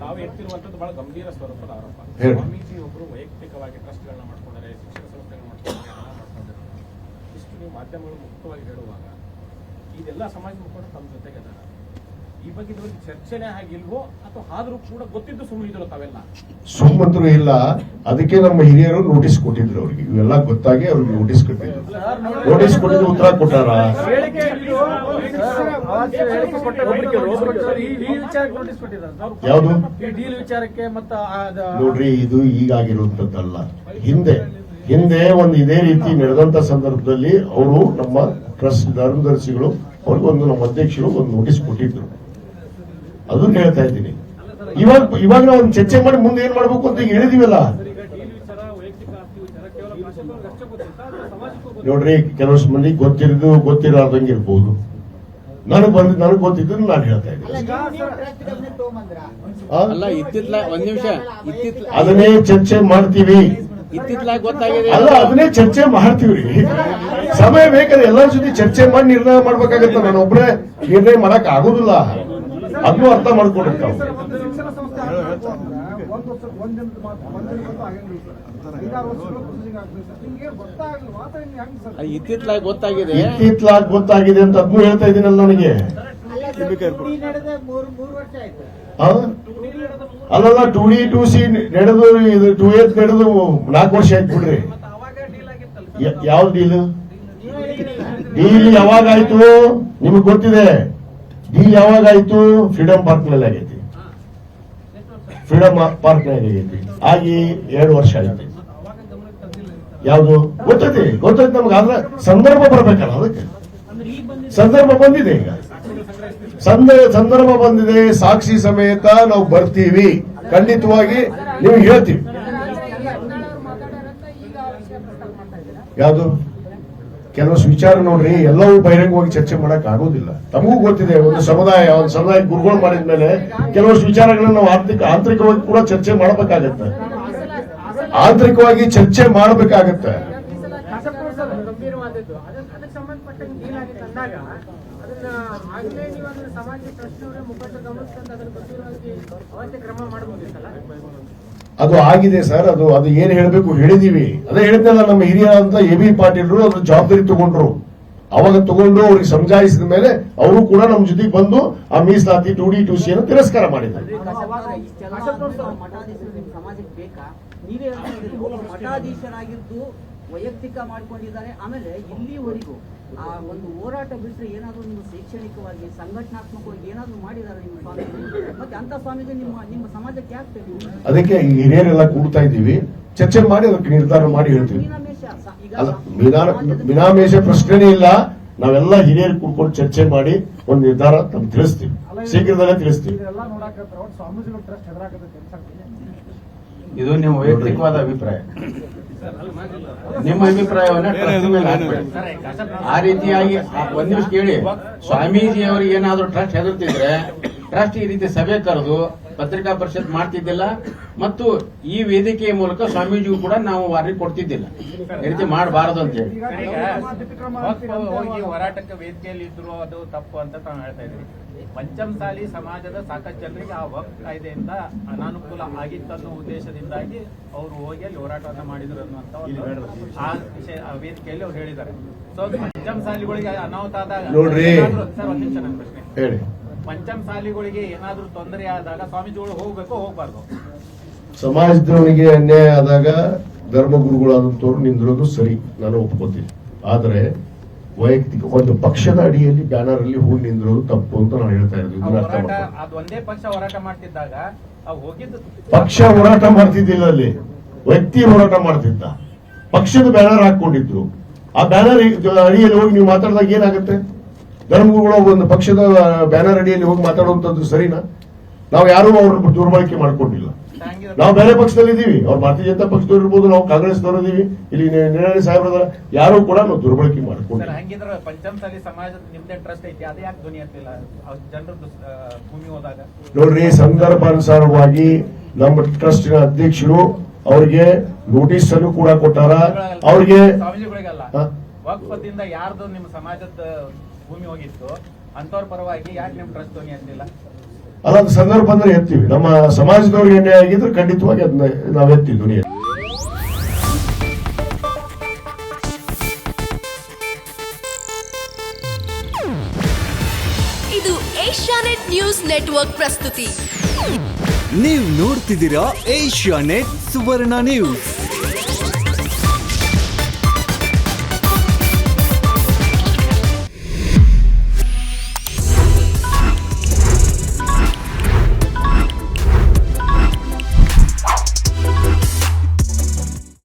ತಾವು ಎತ್ತಿರುವಂತದ್ದು ಬಹಳ ಗಂಭೀರ ಸ್ವರೂಪದ ಆರೋಪ. ಸ್ವಾಮೀಜಿ ಒಬ್ರು ವೈಯಕ್ತಿಕವಾಗಿ ಟ್ರಸ್ಟ್ಗಳನ್ನ ಮಾಡ್ಕೊಂಡರೆ ಶಿಕ್ಷಣ ಸಂಸ್ಥೆಗಳನ್ನ ಮಾಡ್ಕೊಂಡರೆ ಮಾಡ್ಕೊಂಡಿದ್ದಾರೆ ಇಷ್ಟು ನೀವು ಮಾಧ್ಯಮಗಳು ಮುಕ್ತವಾಗಿ ಹೇಳುವಾಗ ಇದೆಲ್ಲ ಸಮಾಜ ಮುಖಂಡರು ತಮ್ಮ ಜೊತೆಗೆ ಈ ಬಗ್ಗೆ ಇದುವರೆಗೆ ಚರ್ಚೆನೇ ಆಗಿಲ್ವೋ ಅಥವಾ ಆದರೂ ಕೂಡ ಗೊತ್ತಿದ್ದು ಸುಮ್ಮನೆ ಇದ್ರು ತಾವೆಲ್ಲ? ಸುಮ್ಮಂತರೂ ಇಲ್ಲ. ಅದಕ್ಕೆ ನಮ್ಮ ಹಿರಿಯರು ನೋಟಿಸ್ ಕೊಟ್ಟಿದ್ರು ಅವ್ರಿಗೆ. ಇವೆಲ್ಲ ಗೊತ್ತಾಗಿ ಅವ್ರಿಗೆ ನೋಟಿಸ್ ಕೊಟ್ಟಿದ್ರು. ನೋಟಿಸ್ ಕೊಟ್ಟಿದ್ರು ಉತ್ತರ ಕೊಟ್ಟಾರ? ಯಾವುದು? ಡೀಲ್ ವಿಚಾರಕ್ಕೆ ಮತ್ತು ನೋಡ್ರಿ ಇದು ಈಗಾಗಿರುವಂತದ್ದಲ್ಲ ಹಿಂದೆ ಹಿಂದೆ ಒಂದು ಇದೇ ರೀತಿ ನಡೆದಂತ ಸಂದರ್ಭದಲ್ಲಿ ಅವರು ನಮ್ಮ ಟ್ರಸ್ಟ್ ಧರ್ಮದರ್ಶಿಗಳು ಅವ್ರಿಗೊಂದು ನಮ್ಮ ಅಧ್ಯಕ್ಷರು ಒಂದು ನೋಟಿಸ್ ಕೊಟ್ಟಿದ್ರು. ಅದನ್ನ ಹೇಳ್ತಾ ಇದ್ದೀನಿ. ಇವಾಗ ಇವಾಗ ನಾವು ಚರ್ಚೆ ಮಾಡಿ ಮುಂದೆ ಏನ್ ಮಾಡ್ಬೇಕು ಅಂತ ಈಗ ಹೇಳಿದಿವಲ್ಲ? ನೋಡ್ರಿ ಕೆಲವಷ್ಟು ಮಂದಿ ಗೊತ್ತಿರೋದು ಗೊತ್ತಿರೋದಂಗೆ ಇರ್ಬೋದು. ನನಗೆ ಬಂದ್ ನನಗೆ ಗೊತ್ತಿದ್ದು ನಾನು ಹೇಳ್ತಾ ಇದ್ದೀನಿ. ಅದನ್ನೇ ಚರ್ಚೆ ಮಾಡ್ತೀವಿ. ಅಲ್ಲ ಅದನ್ನೇ ಚರ್ಚೆ ಮಾಡ್ತೀವ್ರಿ. ಸಮಯ ಬೇಕಾದ್ರೆ ಎಲ್ಲರ ಜೊತೆ ಚರ್ಚೆ ಮಾಡಿ ನಿರ್ಣಯ ಮಾಡ್ಬೇಕಾಗತ್ತ. ನಾನು ಒಬ್ಬರೇ ನಿರ್ಣಯ ಮಾಡಕ್ ಆಗೋದಿಲ್ಲ. ಅದನ್ನು ಅರ್ಥ ಮಾಡ್ಕೊಂಡಿರ್ತಾವೆ ಇತ್ತಿತ್ಲಾಗಿ ಗೊತ್ತಾಗಿದೆ. ಇತ್ತಿತ್ಲಾಗ ಗೊತ್ತಾಗಿದೆ ಅಂತ ಅದನ್ನು ಹೇಳ್ತಾ ಇದ್ದೀನಲ್ಲ ನನಗೆ? ಅಲ್ಲಲ್ಲ ಟೂ ಡಿ ಟು ಸಿ ನಡೆದು ಇದು ಟೂ ಏತ್ ನಡೆದು ನಾಲ್ಕು ವರ್ಷ ಆಯ್ತು ಬಿಡ್ರಿ. ಯಾವ ಯಾವ್ದು ಡೀಲ್ ಡೀಲ್ ಯಾವಾಗ ಆಯ್ತು? ನಿಮಗೆ ಗೊತ್ತಿದೆ. ಡೀಲ್ ಯಾವಾಗಾಯ್ತು ಫ್ರೀಡಂ ಪಾರ್ಕ್ನಲ್ಲಿ ಆಗೈತಿ. ಫ್ರೀಡಂ ಪಾರ್ಕ್ನಲ್ಲಿ ಆಗೈತಿ. ಆಗಿ ಎರಡು ವರ್ಷ ಆಯ್ತು. ಯಾವುದು? ಗೊತ್ತೈತಿ ಗೊತ್ತೈತಿ ನಮ್ಗೆ. ಆದ್ರೆ ಸಂದರ್ಭ ಬರ್ಬೇಕಲ್ಲ ಅದಕ್ಕೆ. ಸಂದರ್ಭ ಬಂದಿದೆ ಈಗ. ಸಂದ- ಸಂದರ್ಭ ಬಂದಿದೆ. ಸಾಕ್ಷಿ ಸಮೇತ ನಾವು ಬರ್ತೀವಿ. ಖಂಡಿತವಾಗಿ ನೀವು ಹೇಳ್ತೀವಿ. ಯಾವುದು? ಕೆಲವಷ್ಟು ವಿಚಾರ ನೋಡ್ರಿ, ಎಲ್ಲವೂ ಬಹಿರಂಗವಾಗಿ ಚರ್ಚೆ ಮಾಡಕ್ ಆಗೋದಿಲ್ಲ. ತಮಗೂ ಗೊತ್ತಿದೆ, ಒಂದು ಸಮುದಾಯ ಒಂದು ಸಮುದಾಯ ಗುರುಗಳು ಮಾಡಿದ್ಮೇಲೆ ಕೆಲವೊಂದು ವಿಚಾರಗಳನ್ನ ನಾವು ಆರ್ಥಿಕ, ಆಂತರಿಕವಾಗಿ ಕೂಡ ಚರ್ಚೆ ಮಾಡಬೇಕಾಗತ್ತೆ. ಆಂತರಿಕವಾಗಿ ಚರ್ಚೆ ಮಾಡಬೇಕಾಗತ್ತೆ. ಸಮಾಜ ಅದು ಆಗಿದೆ ಸರ್ ಅದು ಅದು ಏನ್ ಹೇಳಬೇಕು ಹೇಳಿದೀವಿ. ಅದೇ ಹೇಳಿದ್ನಲ್ಲ ನಮ್ಮ ಹಿರಿಯ ಅಂತ ಎ ಬಿ ಪಾಟೀಲ್ರು ಅದ್ರ ಜವಾಬ್ದಾರಿ ತಗೊಂಡ್ರು. ಅವಾಗ ತಗೊಂಡು ಅವ್ರಿಗೆ ಸಮಜಾಯಿಸಿದ ಮೇಲೆ ಅವರು ಕೂಡ ನಮ್ಮ ಜೊತೆಗೆ ಬಂದು ಆ ಮೀಸಲಾತಿ ಟು ಡಿ ಟು ಸಿ ಅನ್ನು ತಿರಸ್ಕಾರ ಮಾಡಿದ್ದಾರೆ. ವೈಯಕ್ತಿಕ ಮಾಡ್ಕೊಂಡಿದ್ದಾರೆ. ಆಮೇಲೆ ಇಲ್ಲಿವರೆಗೂ ಆ ಒಂದು ಹೋರಾಟ ಬಿಟ್ಟರೆ ಏನಾದರೂ ನಿಮ್ಮ ಶೈಕ್ಷಣಿಕವಾಗಿ ಸಂಘಟನಾತ್ಮಕವಾಗಿ ಏನಾದರೂ ಮಾಡಿದಾರೆ ನಿಮ್ಮ ಸ್ವಾಮಿ ಮತ್ತೆ ಅಂತ ಸ್ವಾಮೀಜಿ ನಿಮ್ಮ ನಿಮ್ಮ ಸಮಾಜಕ್ಕೆ ಯಾಕೆ ಅದಕ್ಕೆ ಹಿರಿಯರೆಲ್ಲ ಕೂಡ್ತಾ ಇದ್ದೀವಿ. ಚರ್ಚೆ ಮಾಡಿ ಅದಕ್ಕೆ ನಿರ್ಧಾರ ಮಾಡಿ ಹೇಳ್ತೀವಿ. ಮೀನಾಮೇಷ ಪ್ರಶ್ನೆನೇ ಇಲ್ಲ. ನಾವೆಲ್ಲ ಹಿರಿಯರು ಕೂಡ್ಕೊಂಡು ಚರ್ಚೆ ಮಾಡಿ ಒಂದು ನಿರ್ಧಾರ ತಮ್ಗೆ ತಿಳಿಸ್ತೀವಿ. ಶೀಘ್ರದಲ್ಲೇ ತಿಳಿಸ್ತೀವಿ ಇದೆಲ್ಲ ನೋಡಾಕತ್ತಾರ ಒಟ್ಟು ಸ್ವಾಮೀಜಿಗಳ ಟ್ರಸ್ಟ್ ಹೆದರಾಕತ್ತೈತೆ ಅನ್ಸಕ್ಕೆ ಇದು ನಿಮ್ಮ ವೈಯಕ್ತಿಕವಾದ ಅಭಿಪ್ರಾಯ. ನಿಮ್ಮ ಅಭಿಪ್ರಾಯವನ್ನ ಟ್ರಸ್ಟ್ ಮೇಲೆ ಹಾಕ್ಬೇಡಿ. ಆ ರೀತಿಯಾಗಿ ಒಂದ್ ನಿಮಿಷ ಕೇಳಿ. ಸ್ವಾಮೀಜಿ ಅವರಿಗೆ ಏನಾದ್ರೂ ಟ್ರಸ್ಟ್ ಹೆದರ್ತಿದ್ರೆ ಟ್ರಸ್ಟ್ ಈ ರೀತಿ ಸಭೆ ಕರೆದು ಪತ್ರಿಕಾ ಪರಿಷತ್ ಮಾಡ್ತಿದ್ದಿಲ್ಲ. ಮತ್ತು ಈ ವೇದಿಕೆಯ ಮೂಲಕ ಸ್ವಾಮೀಜಿಗೂ ಕೂಡ ನಾವು ವಾರ್ನಿಂಗ್ ಕೊಡ್ತಿದ್ದಿಲ್ಲ. ಈ ರೀತಿ ಮಾಡಬಾರದು ಅಂತ ಹೇಳಿ. ಹೋಗಿ ಹೋರಾಟಕ್ಕೆ ವೇದಿಕೆಯಲ್ಲಿ ಇದ್ರು ಅದು ತಪ್ಪು ಅಂತ ತಾವು ಹೇಳ್ತಾ ಇದ್ರಿ ಪಂಚಮಸಾಲಿ ಸಮಾಜದ ಸಾಕಷ್ಟು ಜನರಿಗೆ ಆ ವಕ್ಫ್ ಕಾಯ್ದೆಯಿಂದ ಅನಾನುಕೂಲ ಆಗಿತ್ತನ್ನೋ ಉದ್ದೇಶದಿಂದಾಗಿ ಅವರು ಹೋಗಿ ಅಲ್ಲಿ ಹೋರಾಟವನ್ನ ಮಾಡಿದ್ರು ಅನ್ನುವಂತ ಒಂದು ಆ ವಿಷಯ. ಆ ವೇದಿಕೆಯಲ್ಲಿ ಅವ್ರು ಹೇಳಿದ್ದಾರೆ. ಸೊ ಪಂಚಮಸಾಲಿಗಳಿಗೆ ಅನಾಹುತ ಆದಾಗ. ಸರ್ ಒಂದು ನಿಮಿಷ ನನ್ನ ಪ್ರಶ್ನೆ. ಹೇಳಿ. ಪಂಚಮಸಾಲಿಗಳಿಗೆ ಏನಾದರೂ ತೊಂದರೆ ಆದಾಗ ಸ್ವಾಮೀಜಿಗಳು ಹೋಗ್ಬೇಕು ಹೋಗ್ಬಾರ್ದು. ಸಮಾಜದವರಿಗೆ ಅನ್ಯಾಯ ಆದಾಗ ಧರ್ಮಗುರುಗಳಾದಂಥವ್ರು ನಿಂದಿರೋದು ಸರಿ ನಾನು ಒಪ್ಕೋತೀನಿ. ಆದರೆ ವೈಯಕ್ತಿಕ ಒಂದು ಪಕ್ಷದ ಅಡಿಯಲ್ಲಿ ಬ್ಯಾನರ್ ಅಲ್ಲಿ ಹೋಗಿ ನಿಂದಿರೋದು ತಪ್ಪು ಅಂತ ನಾನು ಹೇಳ್ತಾ ಇರೋದು ಆ ಅರ್ಥ ಮಾಡ್ಕೊಳ್ಳಿ. ಅದು ಒಂದೇ ಪಕ್ಷ ಹೋರಾಟ ಮಾಡ್ತಿದ್ದಾಗ ಆ ಹೋಗಿದ್ದು ಪಕ್ಷ ಹೋರಾಟ ಮಾಡ್ತಿದ್ದಿಲ್ಲ ಅಲ್ಲಿ. ವ್ಯಕ್ತಿ ಹೋರಾಟ ಮಾಡ್ತಿದ್ದ. ಪಕ್ಷದ ಬ್ಯಾನರ್ ಹಾಕೊಂಡಿದ್ರು ಆ ಬ್ಯಾನರ್ ಅಡಿಯಲ್ಲಿ ಹೋಗಿ ನೀವು ಮಾತಾಡಿದಾಗ ಏನಾಗುತ್ತೆ? ಧರ್ಮಗುರುಗಳು ಒಂದು ಪಕ್ಷದ ಬ್ಯಾನರ್ ಅಡಿಯಲ್ಲಿ ಹೋಗಿ ಮಾತಾಡುವಂತದ್ದು ಸರಿನಾ? ನಾವು ಯಾರು ಅವ್ರನ್ನ ದುರ್ಬಳಕೆ ಮಾಡ್ಕೊಂಡಿಲ್ಲ. ನಾವು ಬೇರೆ ಪಕ್ಷದಲ್ಲಿ ಇದೀವಿ ಅವ್ರು ಭಾರತೀಯ ಜನತಾ ಪಕ್ಷದವ್ರು ಇರ್ಬೋದು ನಾವು ಕಾಂಗ್ರೆಸ್ ಇದೀವಿ. ಇಲ್ಲಿ ನಿರ್ಣಯ ಸಾಹೇಬ್ರದ ಯಾರು ಕೂಡ ನಾವು ದುರ್ಬಳಕೆ ಹೋದಾಗ. ನೋಡ್ರಿ ಸಂದರ್ಭಾನುಸಾರವಾಗಿ ನಮ್ಮ ಟ್ರಸ್ಟಿನ ಅಧ್ಯಕ್ಷರು ಅವ್ರಿಗೆ ನೋಟಿಸ್ ಅನ್ನು ಕೂಡ ಕೊಟ್ಟಾರ. ಅವ್ರಿಗೆ ಯಾರ್ದು ನಿಮ್ಮ ಸಮಾಜದ ಭೂಮಿ ಹೋಗಿತ್ತು. ಅಂತವ್ರ ಪರವಾಗಿ ಯಾಕೆ ನಿಮ್ ಟ್ರಸ್ಟ್ ಧ್ವನಿ ಅಂತಿಲ್ಲ? ಅದಾದ ಸಂದರ್ಭ ಬಂದ್ರೆ ಎತ್ತೀವಿ. ನಮ್ಮ ಸಮಾಜದವ್ರಿಗೆ ಎಣ್ಣೆ ಆಗಿದ್ರೆ ಖಂಡಿತವಾಗಿ ಅದನ್ನ ನಾವು ಎತ್ತೀವಿ ಧ್ವನಿ. ಎತ್ತಿ. ಇದು ಏಷ್ಯಾನೆಟ್ ನ್ಯೂಸ್ ನೆಟ್ವರ್ಕ್ ಪ್ರಸ್ತುತಿ. ನೀವು ನೋಡ್ತಿದ್ದೀರಾ ಏಷ್ಯಾ ನೆಟ್ ಸುವರ್ಣ ನ್ಯೂಸ್.